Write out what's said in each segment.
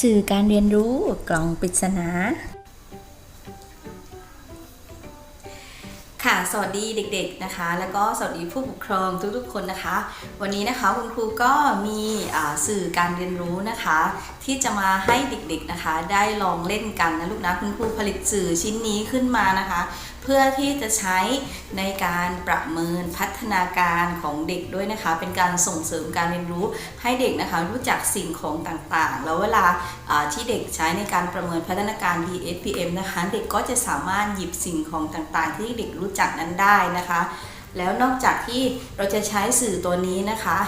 สื่อการเรียนรู้กล่องปริศนา ค่ะ สวัสดีเด็กๆนะคะ แล้วก็สวัสดีผู้ปกครองทุกๆคนนะคะ วันนี้นะคะคุณครูก็มีสื่อการเรียนรู้นะคะ ที่จะมาให้เด็กๆนะคะ ได้ลองเล่นกันนะลูกนะคุณครูผลิตสื่อชิ้นนี้ขึ้นมานะคะ เพื่อที่จะใช้ในการประเมินพัฒนาการของเด็กด้วยนะคะ เป็นการส่งเสริมการเรียนรู้ให้เด็กนะคะรู้จักสิ่งของต่างๆ แล้วเวลาที่เด็กใช้ในการประเมินพัฒนาการ DSPM นะคะ เด็กก็จะสามารถหยิบสิ่งของต่างๆ ที่เด็กรู้จักนั้นได้นะคะ แล้วนอกจากที่เราจะใช้สื่อตัวนี้นะคะ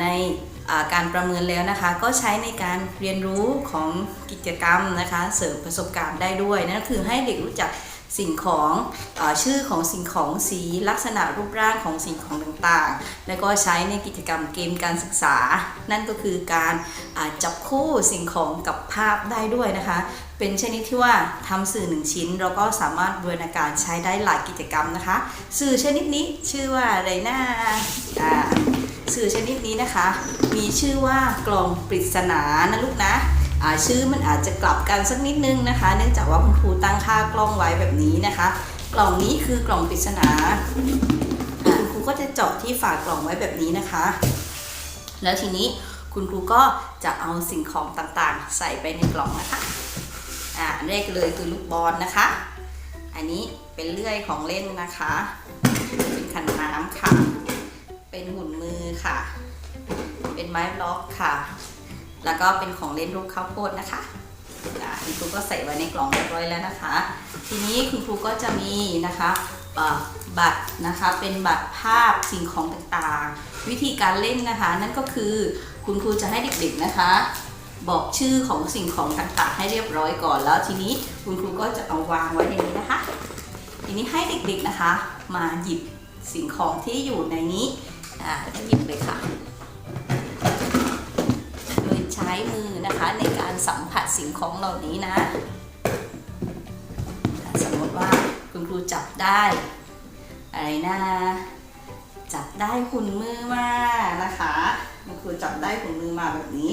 ในการประเมินแล้วนะคะ ก็ใช้ในการเรียนรู้ของกิจกรรมนะคะ เสริมประสบการณ์ได้ด้วยนั่นก็คือให้เด็กรู้จัก สิ่งของอชื่อของสิ่งของสีลักษณะรูปร่างของสิ่งของต่างๆ แล้วก็ใช้ในกิจกรรมเกมการศึกษา นั่นก็คือการจับคู่สิ่งของกับภาพได้ด้วยนะคะ เป็นชนิดที่ว่าทำสื่อหนึ่งชิ้น เราก็สามารถบูรณาการใช้ได้หลายกิจกรรมนะคะ สื่อชนิดนี้ชื่อว่าอะไรนะ่าสื่อชนิดนี้นะคะ มีชื่อว่ากล่องปริศนานะลูกนะ ชื่อมันอาจจะกลับกันสักนิดนึงนะคะ เนื่องจากว่าคุณครูตั้งค่ากล้องไว้แบบนี้นะคะ กล่องนี้คือกล่องปริศนาคุณครูก็จะเจาะที่ฝากล่องไว้แบบนี้นะคะ แล้วทีนี้คุณครูก็จะเอาสิ่งของต่างๆ ใส่ไปในกล่องนะคะอ่าอันแรกเลยคือลูกบอลนะคะ อันนี้เป็นเลื่อยของเล่นนะคะ เป็นขันน้ำค่ะ เป็นหุ่นมือค่ะ เป็นไม้บล็อกค่ะ แล้วก็เป็นของเล่นรูปข้าวโพดนะคะคุณครูก็ใส่ไว้ในกล่องเรียบร้อยแล้วนะคะ ทีนี้คุณครูก็จะมีนะคะบัตรนะคะเป็นบัตรภาพสิ่งของต่างๆ วิธีการเล่นนะคะ นั่นก็คือคุณครูจะให้เด็กๆนะคะ บอกชื่อของสิ่งของต่างๆ ให้เรียบร้อยก่อนแล้ว ทีนี้คุณครูก็จะเอาวางไว้ในนี้นะคะ ทีนี้ให้เด็กๆนะคะ มาหยิบสิ่งของที่อยู่ในนี้อ่าหยิบเลยค่ะ ใช้มือนะคะในการสัมผัสสิ่งของเหล่านี้นะ สมมติว่าคุณครูจับได้ อะไรนะจับได้หุ่นมือมานะคะคุณครูจับได้หุ่นมือมาแบบนี้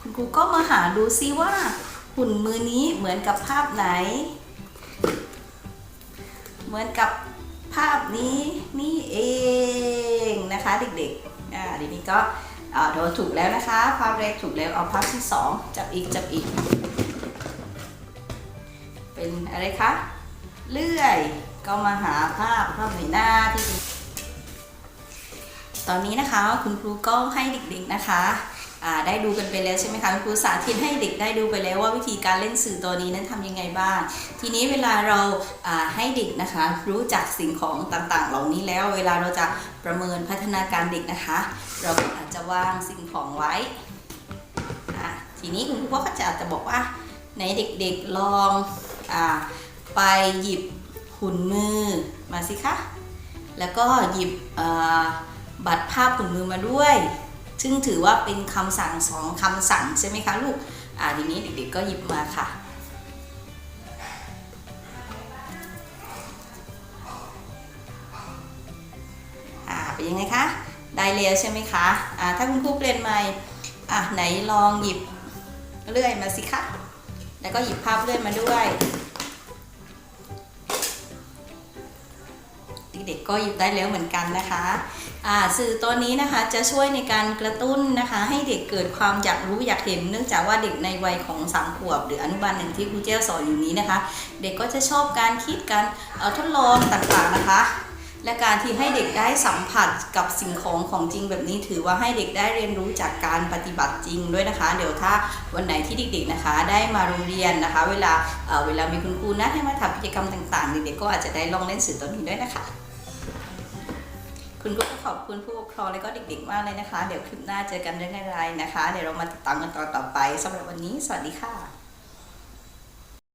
คุณครูก็มาหาดูซิว่าหุ่นมือนี้เหมือนกับภาพไหน เหมือนกับภาพนี้นี่เองนะคะเด็กๆ อ่าทีนี้ก็อ่าโดนถูกแล้วนะคะ ภาพแรกถูกแล้วเอาภาพที่สองจับอีกจับอีก เป็นอะไรคะเลื่อยก็มาหาภาพภาพหนหน้าที่ ตอนนี้นะคะคุณครูก็ให้เด็กๆนะคะ ได้ดูกันไปแล้วใช่ไหมคะคุณครูสาธิตให้เด็กได้ดูไปแล้วว่าวิธีการเล่นสื่อตัวนี้นั้นทำยังไงบ้าง ทีนี้เวลาเราให้เด็กนะคะ รู้จักสิ่งของต่างๆ เหล่านี้แล้ว เวลาเราจะประเมินพัฒนาการเด็กนะคะ เราอาจจะวางสิ่งของไว้ ทีนี้คุณครูก็จะอาจจะบอกว่าในเด็กๆลองอไปหยิบหุ่นมือมาสิคะ แล้วก็หยิบบัตรภาพหุ่นมือมาด้วย ซึ่งถือว่าเป็นคำสั่งสองคำสั่งใช่ไหมคะลูก อ่าทีนี้เด็กๆก็หยิบมาค่ะเป็นยังไงคะ ได้แล้วใช่ไหมคะอ่าถ้าคุณครูเปลี่ยนใหม่อะไหนลองหยิบเลื่อยมาสิคะ แล้วก็หยิบภาพเลื่อยมาด้วย เด็กก็หยิบได้แล้วเหมือนกันนะคะสื่อตัวนี้นะคะจะช่วยในการกระตุ้นนะคะให้เด็กเกิดความอยากรู้อยากเห็น เนื่องจากว่าเด็กในวัยของสามขวบ หรืออนุบาลหนึ่งที่ครูเจ้าสอนอยู่นี้นะคะ เด็กก็จะชอบการคิดการเอ่อทดลองต่างๆนะคะและการที่ให้เด็กได้สัมผัสกับสิ่งของของจริงแบบนี้ ถือว่าให้เด็กได้เรียนรู้จากการปฏิบัติจริงด้วยนะคะ เดี๋ยวถ้าวันไหนที่เด็กๆนะคะ ได้มาโรงเรียนนะคะ เวลาเอ่อเวลามีคุณครูนัดให้มาทำกิจกรรมต่างๆเด็กๆก็อาจจะได้ลองเล่นสื่อตัวนี้ด้วยนะคะ คุณครูก็ขอบคุณผู้ปกครองและก็เด็กๆมากเลยนะคะ เดี๋ยวคลิปหน้าเจอกันเรื่องอะไรนะคะ เดี๋ยวเรามาติดตามกันตอนต่อไปสำหรับวันนี้ สวัสดีค่ะ